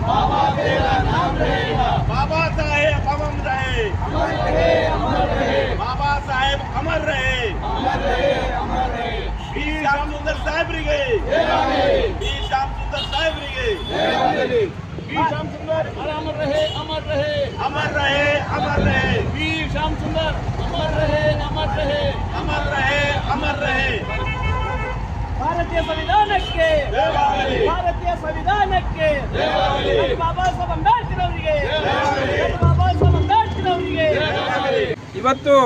बाबा तेरा नाम रहेगा बाबा साहेब अमर रहे। अमर रहे अमर रहे बाबा साहेब अमर रहे। अमर रहे अमर रहे वीर श्याम सुंदर साहेब री गए। वीर श्याम सुंदर साहेब री गए। वीर श्याम सुंदर अमर रहे अमर रहे। अमर रहे अमर रहे। वीर श्याम सुंदर अमर रहे अमर रहे। अमर रहे अमर रहे। भारतीय संविधान के भारतीय संविधान के ಇವತ್ತು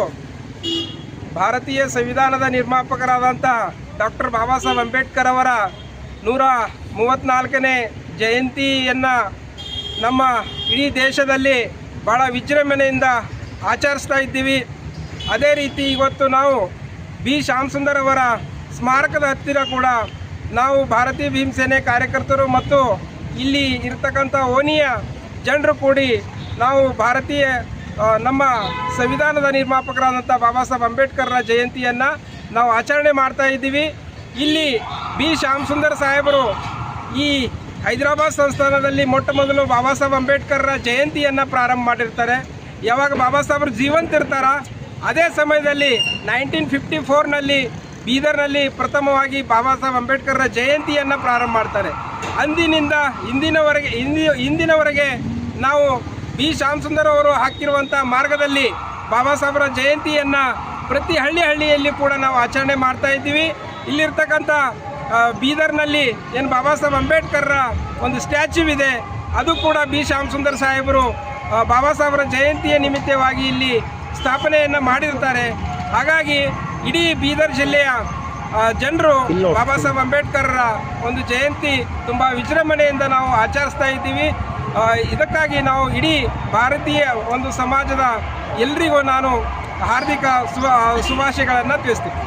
ಭಾರತೀಯ ಸಂವಿಧಾನದ ನಿರ್ಮಾಪಕರಾದಂಥ ಡಾಕ್ಟರ್ ಬಾಬಾ ಸಾಹೇಬ್ ಅಂಬೇಡ್ಕರ್ ಅವರ ನೂರ ಮೂವತ್ತ್ನಾಲ್ಕನೇ ಜಯಂತಿಯನ್ನು ನಮ್ಮ ಇಡೀ ದೇಶದಲ್ಲಿ ಭಾಳ ವಿಜೃಂಭಣೆಯಿಂದ ಆಚರಿಸ್ತಾ ಇದ್ದೀವಿ. ಅದೇ ರೀತಿ ಇವತ್ತು ನಾವು ಬಿ. ಶ್ಯಾಮಸುಂದರ್ ಅವರ ಸ್ಮಾರಕದ ಹತ್ತಿರ ಕೂಡ ನಾವು ಭಾರತೀಯ ಭೀಮಸೇನೆ ಕಾರ್ಯಕರ್ತರು ಮತ್ತು ಇಲ್ಲಿ ಇರ್ತಕ್ಕಂಥ ಓನಿಯ ಜನರು ಕೂಡಿ ನಾವು ಭಾರತೀಯ ನಮ್ಮ ಸಂವಿಧಾನದ ನಿರ್ಮಾಪಕರಾದಂಥ ಬಾಬಾ ಸಾಹೇಬ್ ಅಂಬೇಡ್ಕರ್ರ ಜಯಂತಿಯನ್ನು ನಾವು ಆಚರಣೆ ಮಾಡ್ತಾ ಇದ್ದೀವಿ. ಇಲ್ಲಿ ಬಿ. ಶ್ಯಾಮಸುಂದರ್ ಸಾಹೇಬರು ಈ ಹೈದರಾಬಾದ್ ಸಂಸ್ಥಾನದಲ್ಲಿ ಮೊಟ್ಟ ಮೊದಲು ಬಾಬಾ ಸಾಹೇಬ್ ಅಂಬೇಡ್ಕರ್ರ ಜಯಂತಿಯನ್ನು ಪ್ರಾರಂಭ ಮಾಡಿರ್ತಾರೆ. ಯಾವಾಗ ಬಾಬಾ ಸಾಹೇಬರು ಜೀವಂತ ಇರ್ತಾರ? ಅದೇ ಸಮಯದಲ್ಲಿ ನೈನ್ಟೀನ್ ಫಿಫ್ಟಿ ಫೋರ್ನಲ್ಲಿ ಬೀದರ್ನಲ್ಲಿ ಪ್ರಥಮವಾಗಿ ಬಾಬಾ ಸಾಹೇಬ್ ಅಂಬೇಡ್ಕರ್ರ ಜಯಂತಿಯನ್ನು ಪ್ರಾರಂಭ ಮಾಡ್ತಾರೆ. ಅಂದಿನಿಂದ ಇಂದಿನವರೆಗೆ, ಇಂದಿ, ಇಂದಿನವರೆಗೆ ನಾವು ಬಿ. ಶ್ಯಾಮಸುಂದರ್ ಅವರು ಹಾಕಿರುವಂಥ ಮಾರ್ಗದಲ್ಲಿ ಬಾಬಾ ಸಾಹೇಬರ ಜಯಂತಿಯನ್ನು ಪ್ರತಿ ಹಳ್ಳಿ ಹಳ್ಳಿಯಲ್ಲಿ ಕೂಡ ನಾವು ಆಚರಣೆ ಮಾಡ್ತಾ ಇದ್ದೀವಿ. ಇಲ್ಲಿರ್ತಕ್ಕಂಥ ಬೀದರ್ನಲ್ಲಿ ಏನು ಬಾಬಾ ಸಾಹೇಬ್ ಅಂಬೇಡ್ಕರ್ರ ಒಂದು ಸ್ಟ್ಯಾಚ್ಯೂ ಇದೆ. ಅದು ಕೂಡ ಬಿ. ಶ್ಯಾಮಸುಂದರ್ ಸಾಹೇಬರು ಬಾಬಾ ಸಾಹೇಬರ ಜಯಂತಿಯ ನಿಮಿತ್ತವಾಗಿ ಇಲ್ಲಿ ಸ್ಥಾಪನೆಯನ್ನು ಮಾಡಿರ್ತಾರೆ ಹಾಗಾಗಿ ಇಡೀ ಬೀದರ್ ಜಿಲ್ಲೆಯ ಜನರು ಬಾಬಾ ಸಾಹೇಬ್ ಅಂಬೇಡ್ಕರ್ರ ಒಂದು ಜಯಂತಿ ತುಂಬ ವಿಜೃಂಭಣೆಯಿಂದ ನಾವು ಆಚರಿಸ್ತಾ ಇದ್ದೀವಿ. ಇದಕ್ಕಾಗಿ ನಾವು ಇಡೀ ಭಾರತೀಯ ಒಂದು ಸಮಾಜದ ಎಲ್ರಿಗೂ ನಾನು ಹಾರ್ದಿಕ ಶುಭ ಶುಭಾಶಯಗಳನ್ನು ತಿಳಿಸ್ತೀನಿ.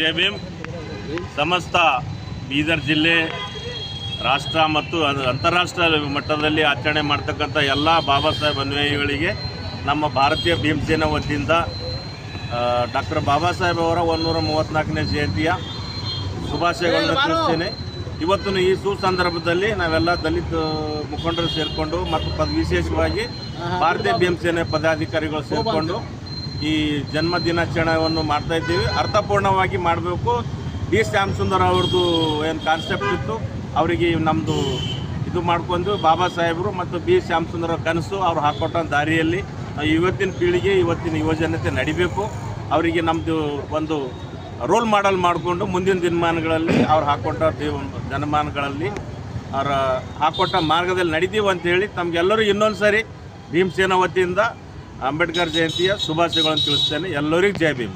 ಜೈ ಭೀಮ್. ಸಮಸ್ತ ಬೀದರ್ ಜಿಲ್ಲೆ ರಾಷ್ಟ್ರ ಮತ್ತು ಅಂತಾರಾಷ್ಟ್ರೀಯ ಅಂತಾರಾಷ್ಟ್ರ ಮಟ್ಟದಲ್ಲಿ ಆಚರಣೆ ಮಾಡ್ತಕ್ಕಂಥ ಎಲ್ಲ ಬಾಬಾ ಸಾಹೇಬ್ ಅನ್ವಯಿಗಳಿಗೆ ನಮ್ಮ ಭಾರತೀಯ ಭೀಮಸೇನ ವತಿಯಿಂದ ಡಾಕ್ಟರ್ ಬಾಬಾ ಸಾಹೇಬ್ ಅವರ ಒಂದೂರ ಮೂವತ್ತ್ನಾಲ್ಕನೇ ಜಯಂತಿಯ ಶುಭಾಶಯಗಳನ್ನು ತಿಳಿಸ್ತೇನೆ. ಇವತ್ತು ಈ ಸುಸಂದರ್ಭದಲ್ಲಿ ನಾವೆಲ್ಲ ದಲಿತ ಮುಖಂಡರು ಸೇರಿಕೊಂಡು ಮತ್ತು ಪದ ವಿಶೇಷವಾಗಿ ಭಾರತೀಯ ಭೀಮಸೇನೆ ಪದಾಧಿಕಾರಿಗಳು ಸೇರಿಕೊಂಡು ಈ ಜನ್ಮ ದಿನಾಚರಣೆಯನ್ನು ಮಾಡ್ತಾ ಇದ್ದೀವಿ. ಅರ್ಥಪೂರ್ಣವಾಗಿ ಮಾಡಬೇಕು. ಡಿ ಶ್ಯಾಮ್ ಸುಂದರ್ ಅವ್ರದ್ದು ಏನು ಕಾನ್ಸೆಪ್ಟ್ ಇತ್ತು ಅವರಿಗೆ ನಮ್ಮದು ಇದು ಮಾಡ್ಕೊಂಡು ಬಾಬಾ ಸಾಹೇಬರು ಮತ್ತು ಬಿ ಶ್ಯಾಮ್ ಸುಂದರ ಕನಸು ಅವ್ರು ಹಾಕೊಟ್ಟ ದಾರಿಯಲ್ಲಿ ಇವತ್ತಿನ ಪೀಳಿಗೆ, ಇವತ್ತಿನ ಯುವಜನತೆ ನಡಿಬೇಕು. ಅವರಿಗೆ ನಮ್ಮದು ಒಂದು ರೋಲ್ ಮಾಡೆಲ್ ಮಾಡಿಕೊಂಡು ಮುಂದಿನ ದಿನಮಾನಗಳಲ್ಲಿ ಅವ್ರು ಹಾಕೊಟ್ಟ ದೇವ- ಜನಮಾನಗಳಲ್ಲಿ ಅವರ ಹಾಕ್ಕೊಟ್ಟ ಮಾರ್ಗದಲ್ಲಿ ನಡಿತೀವಿ ಅಂತೇಳಿ ತಮಗೆಲ್ಲರೂ ಇನ್ನೊಂದು ಸಾರಿ ಭೀಮಸೇನ ವತಿಯಿಂದ ಅಂಬೇಡ್ಕರ್ ಜಯಂತಿಯ ಶುಭಾಶಯಗಳನ್ನು ತಿಳಿಸ್ತೇನೆ. ಎಲ್ಲರಿಗೂ ಜಯ ಭೀಮ್.